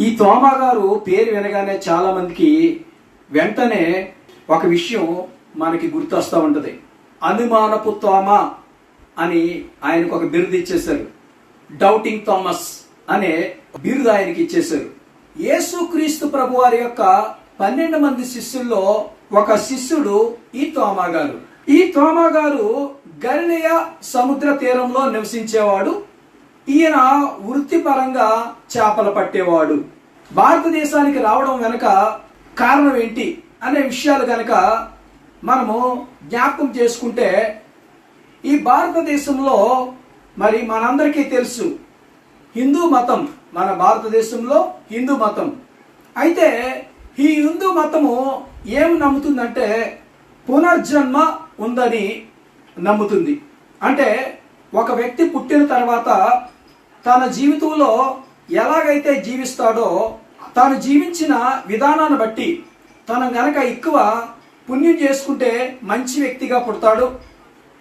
ఈ తోమా గారు పేరు వినగానే చాలా మందికి వెంటనే ఒక విషయం మనకి గుర్తొస్తూ ఉంటుంది. అనుమానపు తోమ అని ఆయనకు ఒక బిరుదు ఇచ్చేశారు. డౌటింగ్ థామస్ అనే బిరుదు ఆయనకి ఇచ్చేశారు. యేసుక్రీస్తు ప్రభు వారి యొక్క పన్నెండు మంది శిష్యుల్లో ఒక శిష్యుడు ఈ తోమా గారు. ఈ తోమా గారు గలిలయ సముద్ర తీరంలో నివసించేవాడు. ఈయన వృత్తిపరంగా చేపలు పట్టేవాడు. భారతదేశానికి రావడం వెనుక కారణం ఏంటి అనే విషయాలు కనుక మనము జ్ఞాపకం చేసుకుంటే ఈ భారతదేశంలో మరి మనందరికీ తెలుసు హిందూ మతం మన భారతదేశంలో హిందూ మతం. అయితే ఈ హిందూ మతము ఏం నమ్ముతుందంటే పునర్జన్మ ఉందని నమ్ముతుంది. అంటే ఒక వ్యక్తి పుట్టిన తర్వాత తన జీవితంలో ఎలాగైతే జీవిస్తాడో తాను జీవించిన విధానాన్ని బట్టి తను గనక ఎక్కువ పుణ్యం చేసుకుంటే మంచి వ్యక్తిగా పుడతాడు.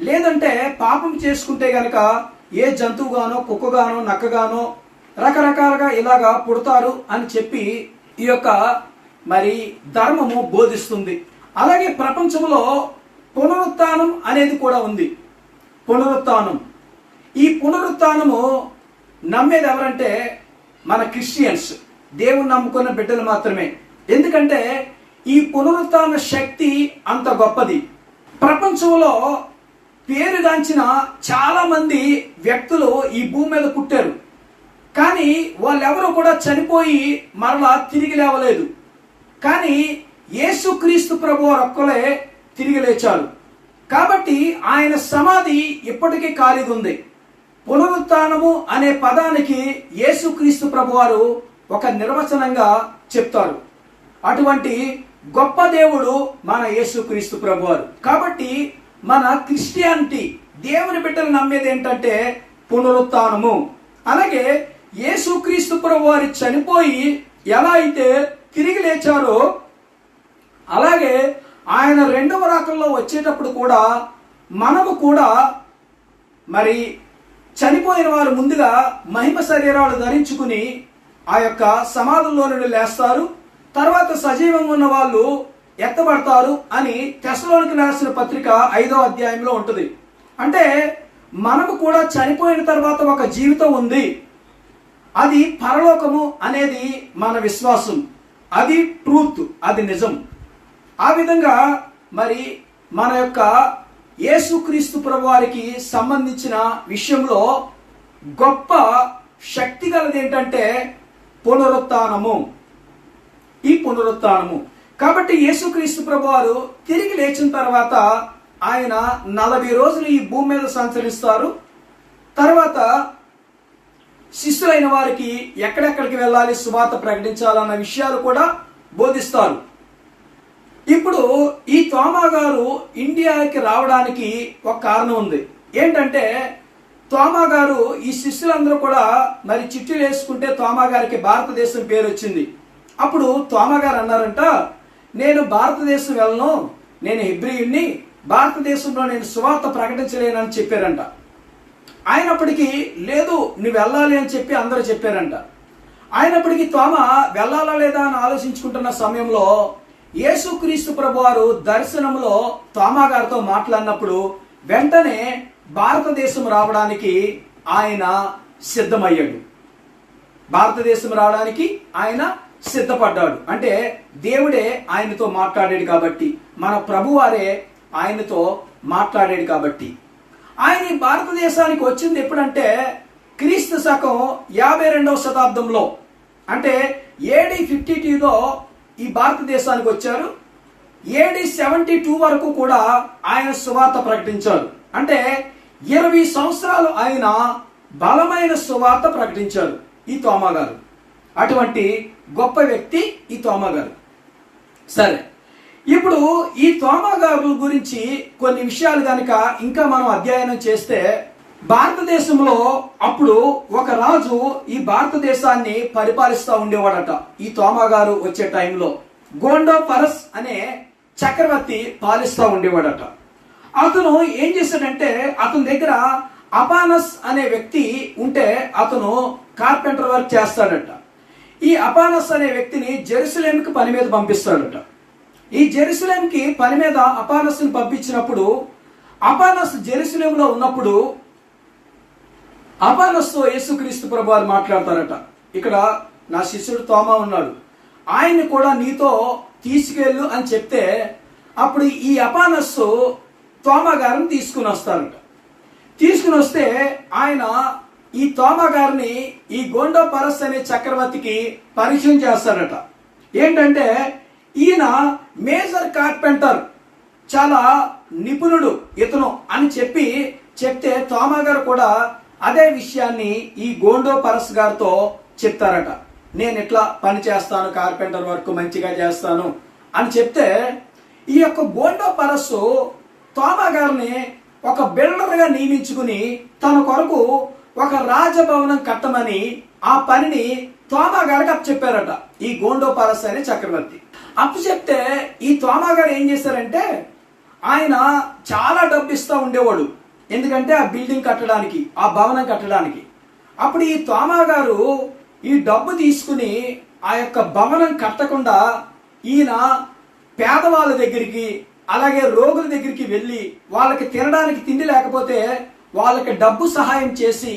లేదంటే పాపం చేసుకుంటే గనక ఏ జంతువుగానో కుక్కగానో నక్కగానో రకరకాలుగా ఇలాగా పుడతారు అని చెప్పి ఈ యొక్క మరి ధర్మము బోధిస్తుంది. అలాగే ప్రపంచంలో పునరుత్నం అనేది కూడా ఉంది. పునరుత్థానం. ఈ పునరుత్నము నమ్మేది ఎవరంటే మన క్రిస్టియన్స్. దేవుని నమ్ముకున్న బిడ్డలు మాత్రమే. ఎందుకంటే ఈ పునరుత్న శక్తి అంత గొప్పది. ప్రపంచంలో పేరుగాంచిన చాలా మంది వ్యక్తులు ఈ భూమి మీద పుట్టారు. కానీ వాళ్ళెవరూ కూడా చనిపోయి మరలా తిరిగి లేవలేదు. కానీ యేసుక్రీస్తు ప్రభు ఒక్కలే తిరిగి లేచారు. కాబట్టి ఆయన సమాధి ఇప్పటికీ ఖాళీగా ఉంది. పునరుత్నము అనే పదానికి యేసుక్రీస్తు ప్రభు వారు ఒక నిర్వచనంగా చెప్తారు. అటువంటి గొప్ప దేవుడు మన యేసుక్రీస్తు ప్రభు వారు కాబట్టి మన క్రిస్టియానిటీ దేవుని బిడ్డలు నమ్మేది ఏంటంటే పునరుత్నము. అలాగే యేసుక్రీస్తు ప్రభువారు చనిపోయి ఎలా అయితే తిరిగి లేచారో అలాగే ఆయన రెండవ రాకల్లో వచ్చేటప్పుడు కూడా మనము కూడా మరి చనిపోయిన వారు ముందుగా మహిమ శరీరాలు ధరించుకుని ఆ యొక్క సమాధుల్లో నుండి లేస్తారు. తర్వాత సజీవంగా ఉన్న వాళ్ళు ఎత్తబడతారు అని తెసలోనికి రాసిన పత్రిక ఐదో అధ్యాయంలో ఉంటుంది. అంటే మనము కూడా చనిపోయిన తర్వాత ఒక జీవితం ఉంది. అది పరలోకము అనేది మన విశ్వాసం. అది ట్రూత్ అది నిజం. ఆ విధంగా మరి మన యొక్క యేసుక్రీస్తు ప్రభువారికి సంబంధించిన విషయంలో గొప్ప శక్తి గలది ఏంటంటే పునరుత్నము. ఈ పునరుత్నము. కాబట్టి యేసుక్రీస్తు ప్రభువారు తిరిగి లేచిన తర్వాత ఆయన నలభై రోజులు ఈ భూమి మీద సంచరిస్తారు. తర్వాత శిష్యులైన వారికి ఎక్కడెక్కడికి వెళ్ళాలి సువార్త ప్రకటించాలన్న విషయాలు కూడా బోధిస్తారు. ఇప్పుడు ఈ తోమా గారు ఇండియాకి రావడానికి ఒక కారణం ఉంది. ఏంటంటే తోమా గారు ఈ శిష్యులందరూ కూడా మరి చిట్టులు వేసుకుంటే తోమా గారికి భారతదేశం పేరు వచ్చింది. అప్పుడు తోమా గారు అన్నారంట నేను భారతదేశం వెళ్ళను నేను హిబ్రియుణ్ణి భారతదేశంలో నేను సువార్త ప్రకటించలేనని చెప్పారంట. అయినప్పటికీ లేదు నువ్వు వెళ్ళాలి అని చెప్పి అందరూ చెప్పారంట. అయినప్పటికీ తోమ వెళ్ళాలా లేదా అని ఆలోచించుకుంటున్న సమయంలో యేసుక్రీస్తు ప్రభు వారు దర్శనంలో తోమా గారితో మాట్లాడినప్పుడు వెంటనే భారతదేశం రావడానికి ఆయన సిద్ధమయ్యాడు. భారతదేశం రావడానికి ఆయన సిద్ధపడ్డాడు. అంటే దేవుడే ఆయనతో మాట్లాడాడు కాబట్టి మన ప్రభువారే ఆయనతో మాట్లాడాడు కాబట్టి. ఆయన భారతదేశానికి వచ్చింది ఎప్పుడంటే క్రీస్తు శకం యాభై రెండవ శతాబ్దంలో. అంటే ఏడి ఫిఫ్టీ టూలో ఈ భారతదేశానికి వచ్చారు. ఏడి సెవెంటీ టూ వరకు కూడా ఆయన సువార్త ప్రకటించారు అంటే ఇరవై సంవత్సరాలు ఆయన బలమైన సువార్త ప్రకటించారు ఈ తోమా గారు. అటువంటి గొప్ప వ్యక్తి ఈ తోమా గారు. సరే ఇప్పుడు ఈ తోమా గారు గురించి కొన్ని విషయాలు కనుక ఇంకా మనం అధ్యయనం చేస్తే భారతదేశంలో అప్పుడు ఒక రాజు ఈ భారతదేశాన్ని పరిపాలిస్తూ ఉండేవాడట. ఈ తోమా గారు వచ్చే టైంలో. గోండో పరస్ అనే చక్రవర్తి పాలిస్తూ ఉండేవాడట. అతను ఏం చేశాడంటే అతని దగ్గర అపానస్ అనే వ్యక్తి ఉంటే అతను కార్పెంటర్ వర్క్ చేస్తాడట. ఈ అపానస్ అనే వ్యక్తిని జెరూసలేంకి పని మీద పంపిస్తాడట. ఈ జెరూసలేంకి పని మీద అపానస్ని పంపించినప్పుడు అపానస్ జెరూసలేంలో ఉన్నప్పుడు అపానస్తో యేసుక్రీస్తు ప్రభు వారు మాట్లాడతారట. ఇక్కడ నా శిష్యుడు తోమా ఉన్నాడు. ఆయన కూడా నీతో తీసుకెళ్ళు అని చెప్తే అప్పుడు ఈ అపానస్సు తోమా గారిని తీసుకుని వస్తారట. తీసుకుని వస్తే ఆయన ఈ తోమా గారిని ఈ గోండో పరస్ అనే చక్రవర్తికి పరిచయం చేస్తారట. ఏంటంటే ఈయన మేజర్ కార్పెంటర్ చాలా నిపుణుడు ఇతను అని చెప్పి చెప్తే తోమా గారు కూడా అదే విషయాన్ని ఈ గోండో పరస్ గారితో చెప్తారట. నేను ఇట్లా పని చేస్తాను? కార్పెంటర్ వర్క్ మంచిగా చేస్తాను? అని చెప్తే ఈ యొక్క గోండో పరస్సు తోమా గారిని ఒక బిల్డర్గా నియమించుకుని తన కొరకు ఒక రాజభవనం కట్టమని ఆ పనిని తోమా గారికి అప్పచెప్పారట. ఈ గోండో పరస్ అనే చక్రవర్తి. అప్పు చెప్తే ఈ తోమా గారు ఏం చేశారంటే ఆయన చాలా డబ్బు ఇస్తూ ఉండేవాడు. ఎందుకంటే ఆ బిల్డింగ్ కట్టడానికి ఆ భవనం కట్టడానికి. అప్పుడు ఈ తోమా గారు ఈ డబ్బు తీసుకుని ఆ యొక్క భవనం కట్టకుండా ఈయన పేదవాళ్ళ దగ్గరికి అలాగే రోగుల దగ్గరికి వెళ్ళి వాళ్ళకి తినడానికి తిండి లేకపోతే వాళ్ళకి డబ్బు సహాయం చేసి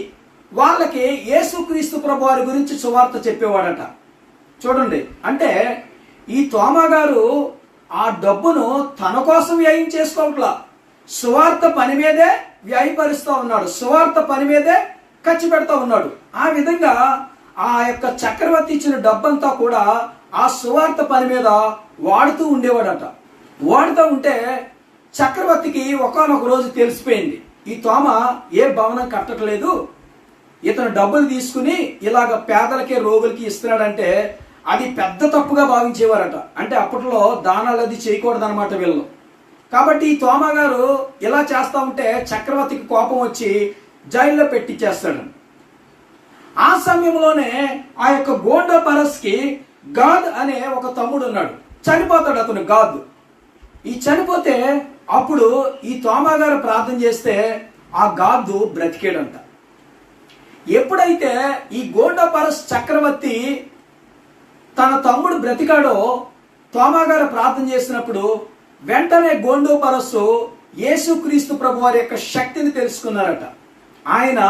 వాళ్ళకి యేసుక్రీస్తు ప్రభు వారి గురించి సువార్త చెప్పేవాడట. చూడండి అంటే ఈ తోమా గారు ఆ డబ్బును తన కోసం వ్యయం చేసుకోవట్లా. సువార్త పని మీదే వ్యయపరుస్తూ ఉన్నాడు. సువార్త పని మీదే ఖర్చు పెడతా ఉన్నాడు. ఆ విధంగా ఆ యొక్క చక్రవర్తి ఇచ్చిన డబ్బంతా కూడా ఆ సువార్త పని మీద వాడుతూ ఉండేవాడట. వాడుతూ ఉంటే చక్రవర్తికి ఒకనొక రోజు తెలిసిపోయింది. ఈ తోమ ఏ భవనం కట్టట్లేదు. ఇతను డబ్బులు తీసుకుని ఇలాగ పేదలకి రోగులకి ఇస్తున్నాడంటే అది పెద్ద తప్పుగా భావించేవారట. అంటే అప్పట్లో దానాలు అది చేయకూడదు అనమాట వీళ్ళు. కాబట్టి ఈ తోమగారు ఇలా చేస్తా ఉంటే చక్రవర్తికి కోపం వచ్చి జైల్లో పెట్టించేస్తాడు ఆ సమయంలోనే ఆ యొక్క గోండ పరస్కి గాద్ అనే ఒక తమ్ముడు ఉన్నాడు. చనిపోతాడు అతను గాద్. ఈ చనిపోతే అప్పుడు ఈ తోమగారు ప్రార్థన చేస్తే ఆ గాదు బ్రతికేడంట. ఎప్పుడైతే ఈ గోండ పరస్ చక్రవర్తి తన తమ్ముడు బ్రతికాడో తోమాగారు ప్రార్థన చేసినప్పుడు వెంటనే గోండో పరస్సు యేసుక్రీస్తు ప్రభు వారి యొక్క శక్తిని తెలుసుకున్నారట. ఆయన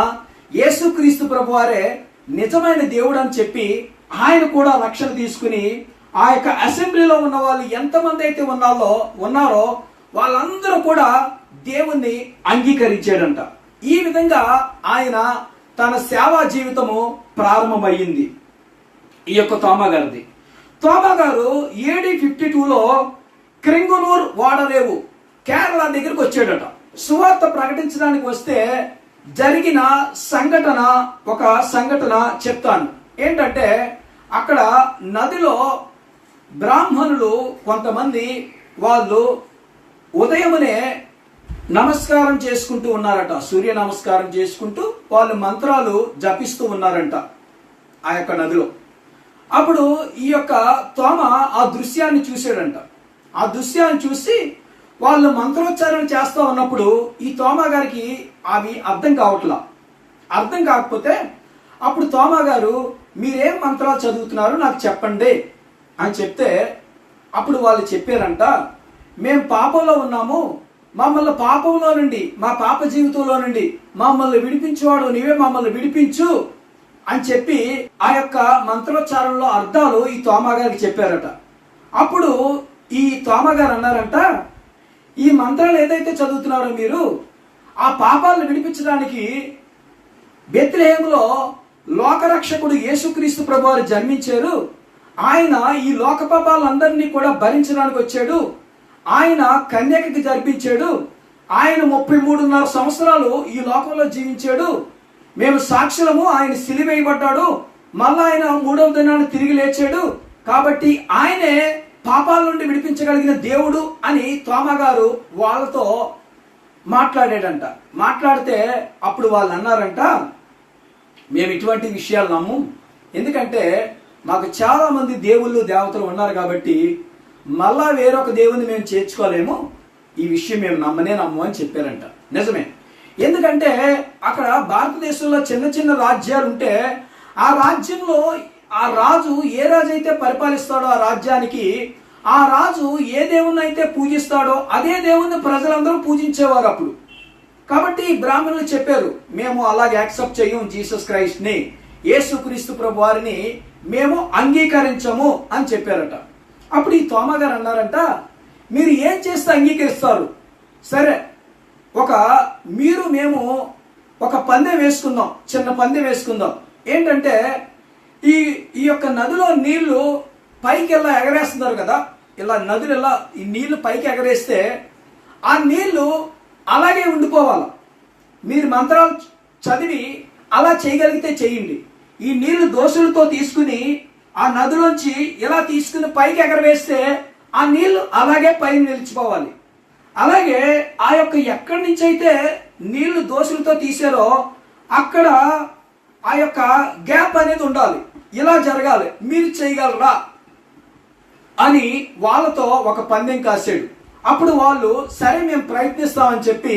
యేసుక్రీస్తు ప్రభు వారే నిజమైన దేవుడు అని చెప్పి ఆయన కూడా రక్షణ తీసుకుని ఆ యొక్క అసెంబ్లీలో ఉన్న వాళ్ళు ఎంతమంది అయితే ఉన్నారో ఉన్నారో వాళ్ళందరూ కూడా దేవుణ్ణి అంగీకరించాడంట. ఈ విధంగా ఆయన తన సేవా జీవితము ప్రారంభమయ్యింది. ఈ యొక్క తోమా గారిది తోమా గారు ఏడి ఫిఫ్టీ టూలో క్రింగునూర్ వాడరేవు. కేరళ దగ్గరికి వచ్చాడట. సువార్త ప్రకటించడానికి వస్తే జరిగిన సంఘటన ఒక సంఘటన చెప్తాను. ఏంటంటే అక్కడ నదిలో బ్రాహ్మణులు కొంతమంది వాళ్ళు ఉదయమునే నమస్కారం చేసుకుంటూ ఉన్నారట. సూర్య నమస్కారం చేసుకుంటూ వాళ్ళు మంత్రాలు జపిస్తూ ఉన్నారంట ఆ యొక్క నదిలో. అప్పుడు ఈ యొక్క తోమ ఆ దృశ్యాన్ని చూశాడంట. ఆ దృశ్యాన్ని చూసి వాళ్ళు మంత్రోచ్చారణ చేస్తూ ఉన్నప్పుడు ఈ తోమాగారికి అవి అర్థం కావట్లా. అర్థం కాకపోతే అప్పుడు తోమాగారు మీరేం మంత్రాలు చదువుతున్నారు? నాకు చెప్పండి. అని చెప్తే అప్పుడు వాళ్ళు చెప్పారంట మేము పాపంలో ఉన్నాము. మమ్మల్ని పాపంలో నుండి మా పాప జీవితంలో నుండి మమ్మల్ని విడిపించేవాడు నీవే మమ్మల్ని విడిపించు. అని చెప్పి ఆ యొక్క మంత్రోచ్చారణలో అర్థాలు ఈ తోమగారికి చెప్పారట. అప్పుడు ఈ తోమగారు అన్నారంట ఈ మంత్రాలు ఏదైతే చదువుతున్నారో మీరు ఆ పాపాలను విడిపించడానికి బెత్లహేములో లోకరక్షకుడు యేసుక్రీస్తు ప్రభువారు జన్మించారు. ఆయన ఈ లోక పాపాలందరినీ కూడా భరించడానికి వచ్చాడు. ఆయన కన్యకకి జరిపించాడు. ఆయన ముప్పై మూడున్నర సంవత్సరాలు ఈ లోకంలో జీవించాడు. మేము సాక్షులము ఆయన సిలివేయబడ్డాడు. మళ్ళా ఆయన మూడవ దినాన్ని తిరిగి లేచాడు. కాబట్టి ఆయనే పాపాల నుండి విడిపించగలిగిన దేవుడు అని తోమగారు వాళ్ళతో మాట్లాడాడంట మాట్లాడితే అప్పుడు వాళ్ళు అన్నారంట మేము ఇటువంటి విషయాలు నమ్ము. ఎందుకంటే మాకు చాలా మంది దేవుళ్ళు దేవతలు ఉన్నారు కాబట్టి మళ్ళా వేరొక దేవుని మేము చేర్చుకోలేము. ఈ విషయం మేము నమ్మనే నమ్ము అని చెప్పారంట. నిజమే. ఎందుకంటే అక్కడ భారతదేశంలో చిన్న చిన్న రాజ్యాలు ఉంటే ఆ రాజ్యంలో ఆ రాజు ఏ రాజు అయితే పరిపాలిస్తాడో ఆ రాజ్యానికి ఆ రాజు ఏ దేవుణ్ణి అయితే పూజిస్తాడో అదే దేవుణ్ణి ప్రజలందరూ పూజించేవారు అప్పుడు. కాబట్టి బ్రాహ్మణులు చెప్పారు మేము అలాగే యాక్సెప్ట్ చేయం జీసస్ క్రైస్ట్ని. యేసుక్రీస్తు ప్రభు వారిని మేము అంగీకరించము అని చెప్పారట. అప్పుడు ఈ తోమగారు అన్నారంట మీరు ఏం చేస్తే అంగీకరిస్తారు? సరే ఒక మీరు మేము ఒక పందెం వేసుకుందాం చిన్న పందెం వేసుకుందాం. ఏంటంటే ఈ ఈ యొక్క నదిలో నీళ్ళు పైకి ఎలా ఎగరేస్తున్నారు కదా ఇలా నదులు ఎలా ఈ నీళ్ళు పైకి ఎగరేస్తే ఆ నీళ్ళు అలాగే ఉండిపోవాలి. మీరు మంత్రాలు చదివి అలా చేయగలిగితే చేయండి. ఈ నీళ్ళు దోషులతో తీసుకుని ఆ నదిలోంచి ఇలా తీసుకుని పైకి ఎగరవేస్తే ఆ నీళ్ళు అలాగే పైన నిలిచిపోవాలి. అలాగే ఆ యొక్క ఎక్కడి నుంచి అయితే నీళ్ళు దోషులతో తీసారో అక్కడ ఆ యొక్క గ్యాప్ అనేది ఉండాలి. ఇలా జరగాలి. మీరు చేయగలరా? అని వాళ్ళతో ఒక పందెం కాసాడు అప్పుడు వాళ్ళు సరే మేము ప్రయత్నిస్తామని చెప్పి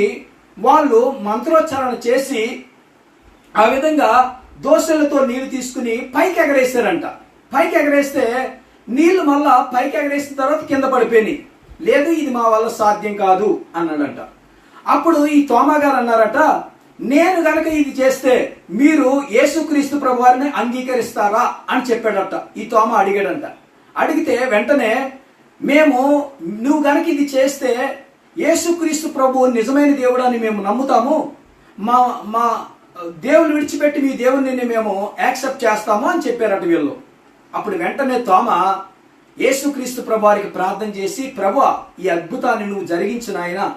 వాళ్ళు మంత్రోచ్చారణ చేసి ఆ విధంగా దోశలతో నీళ్ళు తీసుకుని పైకి ఎగరేస్తారంట పైకి ఎగరేస్తే నీళ్ళు మళ్ళా పైకి ఎగరేసిన తర్వాత కింద పడిపోయినాయి. లేదు ఇది మా వల్ల సాధ్యం కాదు అన్నాడంట. అప్పుడు ఈ తోమా గారు అన్నారట నేను గనక ఇది చేస్తే మీరు యేసుక్రీస్తు ప్రభు వారిని అంగీకరిస్తారా అని చెప్పాడట. ఈ తోమ అడిగాడంట. అడిగితే వెంటనే మేము నువ్వు గనక ఇది చేస్తే యేసుక్రీస్తు ప్రభు నిజమైన దేవుడు అని మేము నమ్ముతాము. మా మా దేవుని విడిచిపెట్టి మీ దేవుడిని మేము యాక్సెప్ట్ చేస్తాము అని చెప్పారట వీళ్ళు. అప్పుడు వెంటనే తోమ యేసుక్రీస్తు ప్రభు వారికి ప్రార్థన చేసి ప్రభు ఈ అద్భుతాన్ని నువ్వు జరిగించిన ఆయన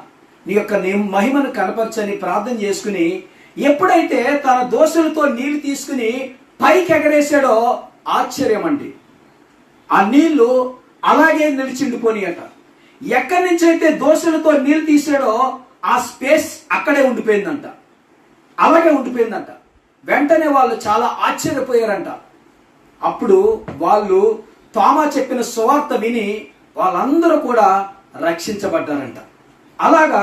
నీ యొక్క మహిమను కనపరచని ప్రార్థన చేసుకుని ఎప్పుడైతే తన దోషులతో నీళ్ళు తీసుకుని పైకి ఎగరేసాడో ఆశ్చర్యం అండి ఆ నీళ్ళు అలాగే నిలిచిండిపోనియట ఎక్కడి నుంచి అయితే దోషులతో నీళ్ళు తీసాడో ఆ స్పేస్ అక్కడే ఉండిపోయిందంట. అలాగే ఉండిపోయిందంట. వెంటనే వాళ్ళు చాలా ఆశ్చర్యపోయారంట. అప్పుడు వాళ్ళు తోమా చెప్పిన సువార్త విని వాళ్ళందరూ కూడా రక్షించబడ్డారంట. అలాగా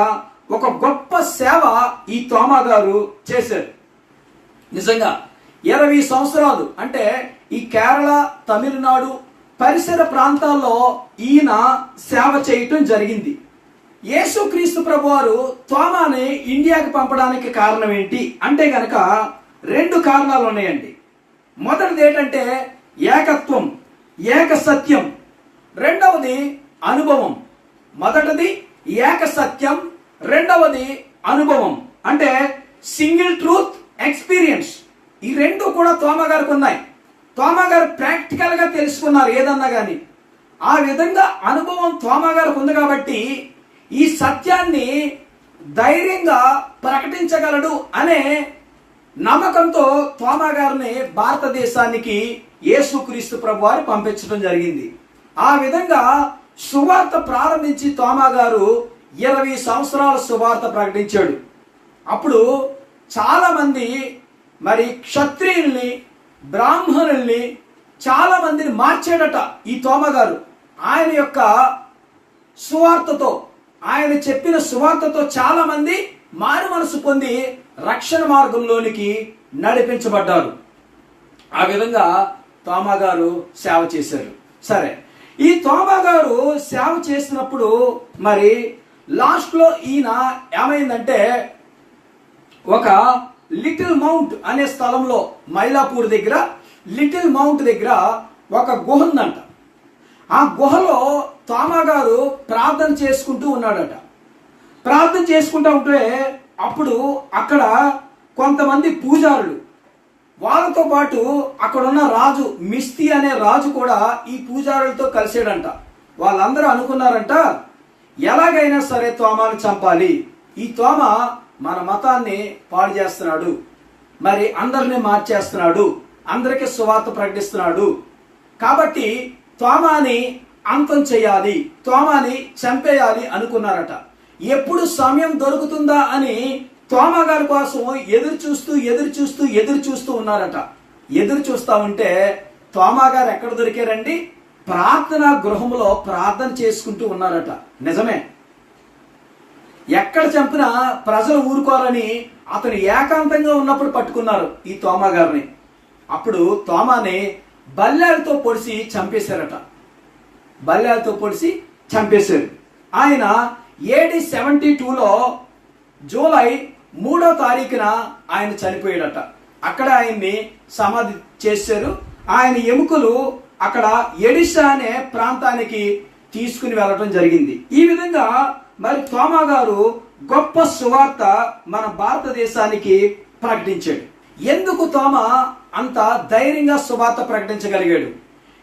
ఒక గొప్ప సేవ ఈ తోమా గారు చేశారు. నిజంగా ఇరవై సంవత్సరాలు అంటే ఈ కేరళ తమిళనాడు పరిసర ప్రాంతాల్లో ఈయన సేవ చేయటం జరిగింది. యేసుక్రీస్తు ప్రభు వారు తోమాని ఇండియాకి పంపడానికి కారణం ఏంటి? అంటే గనక రెండు కారణాలు ఉన్నాయండి. మొదటిది ఏంటంటే ఏకత్వం ఏక సత్యం రెండవది అనుభవం. మొదటిది ఏక సత్యం రెండవది అనుభవం. అంటే సింగిల్ ట్రూత్ ఎక్స్పీరియన్స్. ఈ రెండు కూడా తోమ గారికి ఉన్నాయి. తోమా గారు ప్రాక్టికల్గా తెలుసుకున్నారు ఏదన్నా కానీ ఆ విధంగా అనుభవం తోమా గారికి ఉంది కాబట్టి ఈ సత్యాన్ని ధైర్యంగా ప్రకటించగలడు అనే నమ్మకంతో తోమా గారిని భారతదేశానికి యేసుక్రీస్తు ప్రభు వారు పంపించడం జరిగింది. ఆ విధంగా సువార్త ప్రారంభించి తోమా గారు ఇరవై సంవత్సరాల సువార్త ప్రకటించాడు. అప్పుడు చాలా మంది మరి క్షత్రియుల్ని బ్రాహ్మణుల్ని చాలా మందిని మార్చాడట ఈ తోమగారు ఆయన యొక్క సువార్తతో ఆయన చెప్పిన సువార్తతో చాలా మంది మారు మనసు పొంది రక్షణ మార్గంలోనికి నడిపించబడ్డారు. ఆ విధంగా తోమగారు సేవ చేశారు. సరే ఈ తోమగారు సేవ చేసినప్పుడు మరి లాస్ట్లో ఈయన ఏమైందంటే ఒక లిటిల్ మౌంట్ అనే స్థలంలో మైలాపూర్ దగ్గర లిటిల్ మౌంట్ దగ్గర ఒక గుహ ఉందంట. ఆ గుహలో తామాగారు ప్రార్థన చేసుకుంటూ ఉన్నాడట. ప్రార్థన చేసుకుంటూ ఉంటే అప్పుడు అక్కడ కొంతమంది పూజారులు వాళ్ళతో పాటు అక్కడున్న రాజు మిస్తి అనే రాజు కూడా ఈ పూజారులతో కలిసాడంట వాళ్ళందరూ అనుకున్నారంట ఎలాగైనా సరే తోమాను చంపాలి. ఈ తోమ మన మతాన్ని పాడు చేస్తున్నాడు. మరి అందరినీ మార్చేస్తున్నాడు. అందరికీ సువార్త ప్రకటిస్తున్నాడు. కాబట్టి తోమాని అంతం చేయాలి తోమాని చంపేయాలి అనుకున్నారట. ఎప్పుడు సమయం దొరుకుతుందా అని తోమ గారి కోసం ఎదురు చూస్తూ ఎదురు చూస్తూ ఎదురు చూస్తూ ఉన్నారట. ఎదురు చూస్తా ఉంటే తోమా గారు ఎక్కడ దొరికారండి? ప్రార్థనా గృహంలో ప్రార్థన చేసుకుంటూ ఉన్నారట. నిజమే. ఎక్కడ చంపినా ప్రజలు ఊరుకోరని అతను ఏకాంతంగా ఉన్నప్పుడు పట్టుకున్నారు ఈ తోమా గారిని. అప్పుడు తోమాని బల్లాలతో పొడిచి చంపేశారట. బల్లాలతో పొడిచి చంపేశారు. ఆయన ఏడి సెవెంటీ టూలో జూలై మూడో తారీఖున ఆయన చనిపోయాడట. అక్కడ ఆయన్ని సమాధి చేశారు. ఆయన ఎముకలు అక్కడ ఎడిషా అనే ప్రాంతానికి తీసుకుని వెళ్ళడం జరిగింది. ఈ విధంగా మరి తోమా గారు గొప్ప సువార్త మన భారతదేశానికి ప్రకటించాడు. ఎందుకు తోమ అంత ధైర్యంగా సువార్త ప్రకటించగలిగాడు?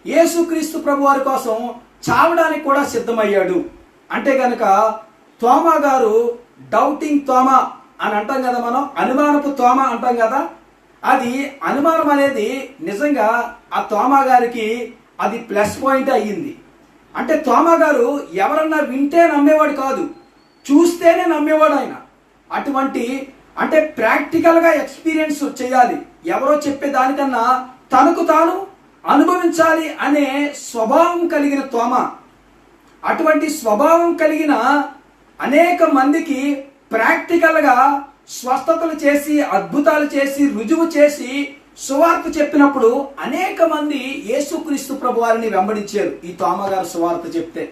యేసుక్రీస్తు ప్రభు వారి కోసం చావడానికి కూడా సిద్ధమయ్యాడు. అంటే గనక తోమా గారు డౌటింగ్ తోమ అని అంటాం కదా మనం అనుమానపు తోమ అంటాం కదా. అది అనుమానం అనేది నిజంగా ఆ తోమా గారికి అది ప్లస్ పాయింట్ అయ్యింది. అంటే తోమా గారు ఎవరన్నా వింటే నమ్మేవాడు కాదు చూస్తేనే నమ్మేవాడు ఆయన. అటువంటి అంటే ప్రాక్టికల్గా ఎక్స్పీరియన్స్ చేయాలి. ఎవరో చెప్పే దానికన్నా తనకు తాను అనుభవించాలి అనే స్వభావం కలిగిన తోమ. అటువంటి స్వభావం కలిగిన అనేక మందికి ప్రాక్టికల్గా స్వస్థతలు చేసి అద్భుతాలు చేసి రుజువు చేసి సువార్త చెప్పినప్పుడు అనేక మంది యేసుక్రీస్తు ప్రభు వారిని వెంబడించారు. ఈ తోమగారు సువార్త చెప్తే.